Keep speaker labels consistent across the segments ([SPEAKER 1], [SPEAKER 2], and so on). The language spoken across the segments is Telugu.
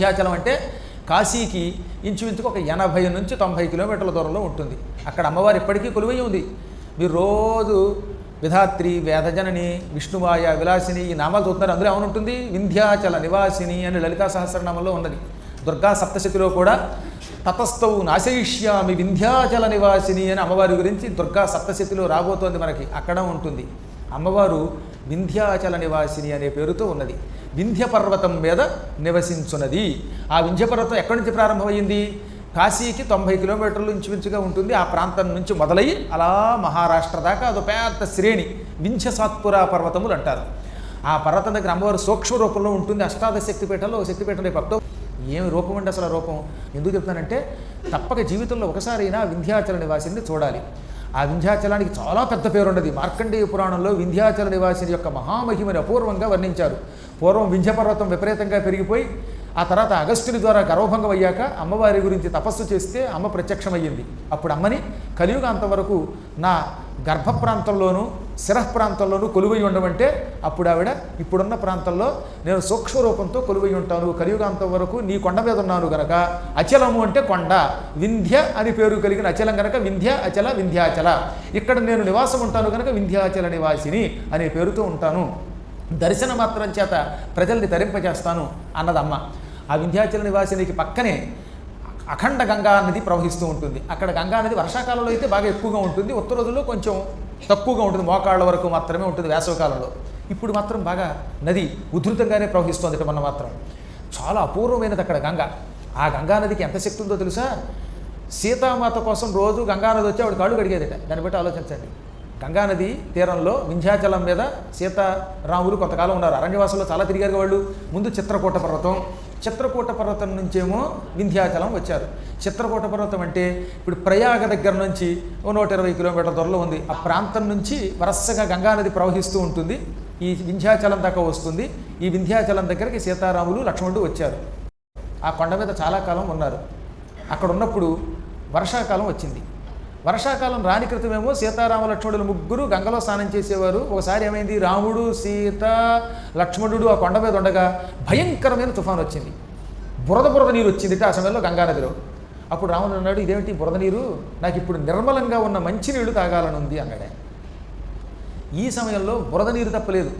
[SPEAKER 1] వింధ్యాచలం అంటే కాశీకి ఇంచుమించుకు ఒక ఎనభై నుంచి తొంభై కిలోమీటర్ల దూరంలో ఉంటుంది. అక్కడ అమ్మవారు ఇప్పటికీ కొలువై ఉంది. మీరు రోజు విధాత్రి వేదజనని విష్ణువాయ విలాసిని ఈ నామాలు చూస్తున్నారు అందులో ఏమనుంటుంది? వింధ్యాచల నివాసిని అని లలితా సహస్రనామంలో ఉన్నది. దుర్గా సప్తశతిలో కూడా తతస్థవు నాశయిష్యామి వింధ్యాచల నివాసిని అని అమ్మవారి గురించి దుర్గా సప్తశతిలో రాబోతోంది మనకి. అక్కడ ఉంటుంది. అమ్మవారు వింధ్యాచల నివాసిని అనే పేరుతో ఉన్నది. వింధ్యపర్వతం మీద నివసించున్నది ఆ వింధ్యపర్వతం ఎక్కడి నుంచి ప్రారంభమైంది? కాశీకి తొంభై కిలోమీటర్లు ఇంచుమించుగా ఉంటుంది. ఆ ప్రాంతం నుంచి మొదలై అలా మహారాష్ట్ర దాకా అదో పెద్ద శ్రేణి వింధ్య సాత్పుర పర్వతములు అంటారు. ఆ పర్వతం దగ్గర అమ్మవారు సూక్ష్మ రూపంలో ఉంటుంది. అష్టాదశ శక్తిపీఠంలో ఒక శక్తిపీఠం రేపు అక్టోబర్ ఏమి రూపం అండి అసలు రూపం? ఎందుకు చెప్తానంటే తప్పక జీవితంలో ఒకసారైనా వింధ్యాచల నివాసిని చూడాలి. ఆ వింధ్యాచలానికి చాలా పెద్ద పేరు ఉన్నది మార్కండేయ పురాణంలో వింధ్యాచల నివాసిని యొక్క మహామహిమని అపూర్వంగా వర్ణించారు. పూర్వం వింధ్యపర్వతం విపరీతంగా పెరిగిపోయి ఆ తర్వాత అగస్త్యుని ద్వారా గర్వభంగం అయ్యాక అమ్మవారి గురించి తపస్సు చేస్తే అమ్మ ప్రత్యక్షమయ్యింది. అప్పుడు అమ్మని కలియుగ అంతవరకు నా గర్భ ప్రాంతంలోనూ శిరః ప్రాంతంలోనూ కొలువై ఉండమంటే అప్పుడు ఆవిడ ఇప్పుడున్న ప్రాంతంలో నేను సూక్ష్మ రూపంతో కొలువై ఉంటాను. కలియుగాంతం వరకు నీ కొండ మీద ఉన్నాను గనక. అచలము అంటే కొండ. వింధ్య అని పేరు కలిగిన అచలం గనక వింధ్య అచల వింధ్యాచల. ఇక్కడ నేను నివాసం ఉంటాను గనక వింధ్యాచల నివాసిని అనే పేరుతో ఉంటాను. దర్శన మాత్రం చేత ప్రజల్ని తరింపజేస్తాను అన్నదమ్మ. ఆ వింధ్యాచల నివాసినికి పక్కనే అఖండ గంగా నది ప్రవహిస్తూ ఉంటుంది. అక్కడ గంగా నది వర్షాకాలంలో అయితే బాగా ఎక్కువగా ఉంటుంది. ఉత్తర రోజుల్లో కొంచెం తక్కువగా ఉంటుంది. మోకాళ్ళ వరకు మాత్రమే ఉంటుంది వేసవకాలంలో. ఇప్పుడు మాత్రం బాగా నది ఉధృతంగానే ప్రవహిస్తుంది ఇటు మొన్న మాత్రం. చాలా అపూర్వమైనది అక్కడ గంగ. ఆ గంగా నదికి ఎంత శక్తి ఉందో తెలుసా? సీతామాత కోసం రోజు గంగానది వచ్చి ఆవిడ కాళ్ళు కడిగేదట. దాన్ని బట్టి ఆలోచించండి. గంగానది తీరంలో వింధ్యాచలం మీద సీతారాములు కొంతకాలం ఉన్నారు. అరణ్యవాసంలో చాలా తిరిగారు వాళ్ళు. ముందు చిత్రకూట పర్వతం. చిత్రకూట పర్వతం నుంచేమో వింధ్యాచలం వచ్చారు. చిత్రకూట పర్వతం అంటే ఇప్పుడు ప్రయాగ దగ్గర నుంచి ఓ నూట ఇరవై కిలోమీటర్ల దూరంలో ఉంది. ఆ ప్రాంతం నుంచి వరుసగా గంగానది ప్రవహిస్తూ ఉంటుంది. ఈ వింధ్యాచలం దాకా వస్తుంది. ఈ వింధ్యాచలం దగ్గరికి సీతారాములు లక్ష్మణుడు వచ్చారు. ఆ కొండ మీద చాలా కాలం ఉన్నారు. అక్కడ ఉన్నప్పుడు వర్షాకాలం వచ్చింది. వర్షాకాలం రాని క్రితమేమో సీతారామ లక్ష్మణులు ముగ్గురు గంగలో స్నానం చేసేవారు. ఒకసారి ఏమైంది? రాముడు సీత లక్ష్మణుడు ఆ కొండ మీద ఉండగా భయంకరమైన తుఫాను వచ్చింది. బురద బురద నీరు వచ్చింది ఆ సమయంలో గంగానదిలో. అప్పుడు రాముడు అన్నాడు ఇదేమిటి బురద నీరు? నాకు ఇప్పుడు నిర్మలంగా ఉన్న మంచి నీళ్ళు తాగాలని ఉంది అన్నాడు ఈ సమయంలో బురద నీరు తప్పలేదు.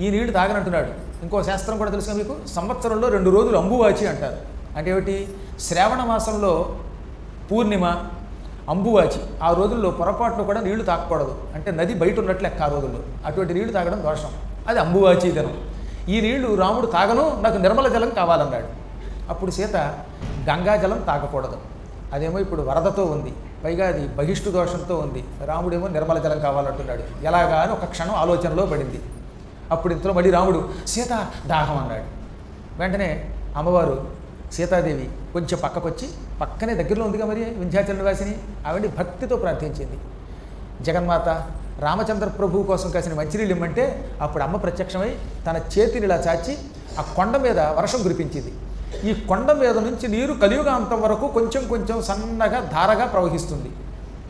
[SPEAKER 1] ఈ నీళ్ళు తాగనంటున్నాడు. ఇంకో శాస్త్రం కూడా తెలుసుగా మీకు? సంవత్సరంలో రెండు రోజులు అంబువాచి అంటారు. అంటే ఏమిటి? శ్రావణ మాసంలో పూర్ణిమ అంబువాచి ఆ రోజుల్లో పొరపాట్లు కూడా నీళ్ళు తాకకూడదు. అంటే నది బయట ఉన్నట్లు లెక్క ఆ రోజుల్లో. అటువంటి నీళ్ళు తాగడం దోషం. అది అంబువాచి దినం. ఈ నీళ్ళు రాముడు తాగను నాకు నిర్మల జలం కావాలన్నాడు. అప్పుడు సీత గంగా జలం తాగకూడదు. అదేమో ఇప్పుడు వరదతో ఉంది. పైగా అది బహిష్టు దోషంతో ఉంది. రాముడేమో నిర్మల జలం కావాలంటున్నాడు. ఎలాగా అని ఒక క్షణం ఆలోచనలో పడింది. అప్పుడు ఇంతలో మళ్ళీ రాముడు సీత దాహం అన్నాడు. వెంటనే అమ్మవారు సీతాదేవి కొంచెం పక్కకొచ్చి పక్కనే దగ్గరలో ఉందిగా మరి వింధ్యాచల వాసిని ఆవిడ భక్తితో ప్రార్థించింది. జగన్మాత రామచంద్ర ప్రభువు కోసం కాసిన మంచినీళ్ళు ఇమ్మంటే అప్పుడు అమ్మ ప్రత్యక్షమై తన చేతిని ఇలా చాచి ఆ కొండ మీద వర్షం కురిపించింది. ఈ కొండ మీద నుంచి నీరు కలియుగాంతం వరకు కొంచెం కొంచెం సన్నగా ధారగా ప్రవహిస్తుంది.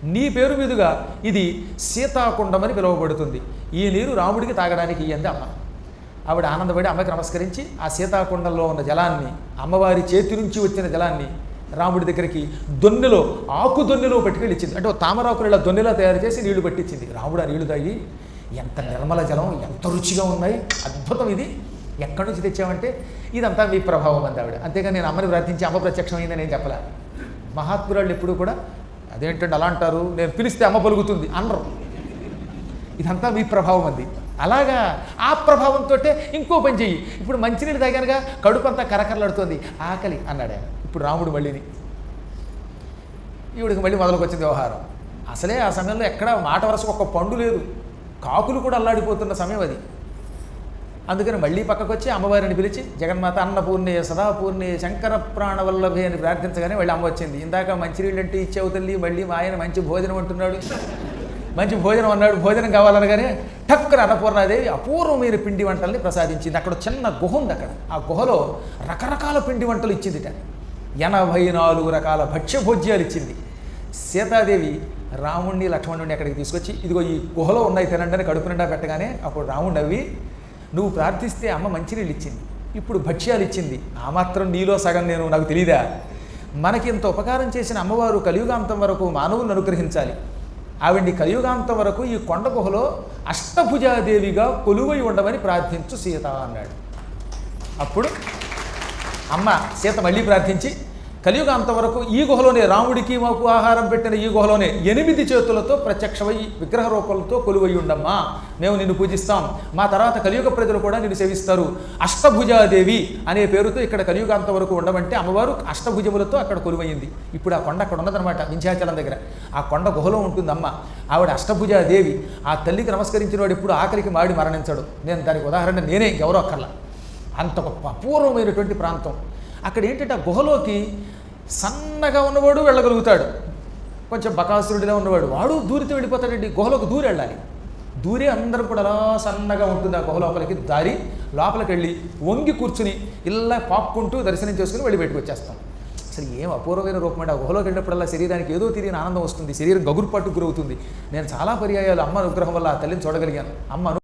[SPEAKER 1] నీ పేరు మీదుగా ఇది సీతాకుండమని పిలువబడుతుంది. ఈ నీరు రాముడికి తాగడానికి ఇయ్యంది అమ్మ. ఆవిడ ఆనందపడి అమ్మకి నమస్కరించి ఆ సీతాకుండంలో ఉన్న జలాన్ని అమ్మవారి చేతి నుంచి వచ్చిన జలాన్ని రాముడి దగ్గరికి దొన్నెలో ఆకు దొన్నెలో పట్టుకెళ్ళి ఇచ్చింది. అంటే ఓ తామరాకులు ఇలా దొన్నెలా తయారు చేసి నీళ్ళు పట్టించింది రాముడు ఆ నీళ్ళు తాగి ఎంత నిర్మల జలం ఎంత రుచిగా ఉన్నాయి అద్భుతం ఇది. ఎక్కడి నుంచి తెచ్చామంటే ఇదంతా మీ ప్రభావం అంది ఆవిడ. అంతేగాని నేను అమ్మని ప్రార్థించి అమ్మ ప్రత్యక్షమైందని నేను చెప్పలే. మహాత్మురాళ్ళు ఎప్పుడు కూడా అదేంటంటే అలా అంటారు? నేను పిలిస్తే అమ్మ పలుకుతుంది అనరు. ఇదంతా మీ ప్రభావం అంది. అలాగా ఆ ప్రభావంతో ఇంకో పని చెయ్యి. ఇప్పుడు మంచినీళ్ళు తాగానుగా కడుపు అంతా కరకరలాడుతోంది ఆకలి అన్నాడు ఆయన ఇప్పుడు రాముడు మళ్ళీని. ఈవిడికి మళ్ళీ మొదలుకొచ్చింది వ్యవహారం. అసలే ఆ సమయంలో ఎక్కడ మాట వరసకు ఒక్క పండు లేదు. కాకులు కూడా అల్లాడిపోతున్న సమయం అది. అందుకని మళ్ళీ పక్కకు వచ్చి అమ్మవారిని పిలిచి జగన్మాత అన్నపూర్ణే సదాపూర్ణే శంకర ప్రాణవల్లభే అని ప్రార్థించగానే మళ్ళీ అమ్మ వచ్చింది. ఇందాక మంచినీళ్ళు అంటే ఇచ్చేవు తల్లి మళ్ళీ మా ఆయన మంచి భోజనం అంటున్నాడు. మంచి భోజనం అన్నాడు భోజనం కావాలనగానే టక్కున అన్నపూర్ణాదేవి అపూర్వమైన పిండి వంటల్ని ప్రసాదించింది. అక్కడ చిన్న గుహ ఉంది అక్కడ. ఆ గుహలో రకరకాల పిండి వంటలు ఇచ్చిందిట. ఎనభై నాలుగు రకాల భక్ష్యభోజ్యాలు ఇచ్చింది. సీతాదేవి రాముణ్ణి లక్ష్మణుడిని అక్కడికి తీసుకొచ్చి ఇదిగో ఈ గుహలో ఉన్నాయి తినండి అని కడుపు నిండా పెట్టగానే అప్పుడు రాముడు అవి నువ్వు ప్రార్థిస్తే అమ్మ మంచినీళ్ళు ఇచ్చింది. ఇప్పుడు భక్ష్యాలు ఇచ్చింది. ఆ మాత్రం నీలో సగం నేను నాకు తెలియదా మనకి ఇంత ఉపకారం చేసిన అమ్మవారు కలియుగాంతం వరకు మానవులను అనుగ్రహించాలి. ఆవిడ్ని కలియుగాంతం వరకు ఈ కొండ గుహలో అష్టభుజాదేవిగా కొలువై ఉండమని ప్రార్థించు సీత అన్నాడు. అప్పుడు అమ్మ సీత మళ్ళీ ప్రార్థించి కలియుగ వరకు ఈ గుహలోనే రాముడికి మాకు ఆహారం పెట్టిన ఈ గుహలోనే ఎనిమిది చేతులతో ప్రత్యక్షమై విగ్రహ రూపాలతో కొలువై ఉండమ్మా. మేము నిన్ను పూజిస్తాం. మా తర్వాత కలియుగ ప్రజలు కూడా నిన్ను సేవిస్తారు. అష్టభుజాదేవి అనే పేరుతో ఇక్కడ కలియుగ వరకు ఉండమంటే అమ్మవారు అష్టభుజములతో అక్కడ కొలువైంది. ఇప్పుడు ఆ కొండ అక్కడ ఉన్నదనమాట వింధ్యాచలం దగ్గర. ఆ కొండ గుహలో ఉంటుందమ్మ. ఆవిడ అష్టభుజాదేవి. ఆ తల్లికి నమస్కరించిన వాడు ఎప్పుడు ఆకలికి మాడి మరణించడు. నేను దానికి ఉదాహరణ నేనే గౌరవ అక్కర్లా అంత గొప్ప అపూర్వమైనటువంటి ప్రాంతం. అక్కడ ఏంటంటే ఆ గుహలోకి సన్నగా ఉన్నవాడు వెళ్ళగలుగుతాడు. కొంచెం బకాసురుడిలా ఉన్నవాడు. వాడు దూరితో వెళ్ళిపోతాడండి. గుహలోకి దూరి వెళ్ళాలి. దూరే అందరం కూడా అలా సన్నగా ఉంటుంది ఆ గుహ లోపలికి. దారి లోపలికి వెళ్ళి వంగి కూర్చుని ఇలా పాపుకుంటూ దర్శనం చేసుకుని వెళ్ళి బయటకు వచ్చేస్తాం. అసలు ఏం అపూర్వమైన రూపం అంటే ఆ గుహలోకి వెళ్ళినప్పుడల్లా శరీరానికి ఏదో తెలియని ఆనందం వస్తుంది. శరీరం గగురుపాటుకు గురవుతుంది. నేను చాలా పర్యాయాలు అమ్మ అనుగ్రహం వల్ల ఆ తల్లిని చూడగలిగాను. అమ్మను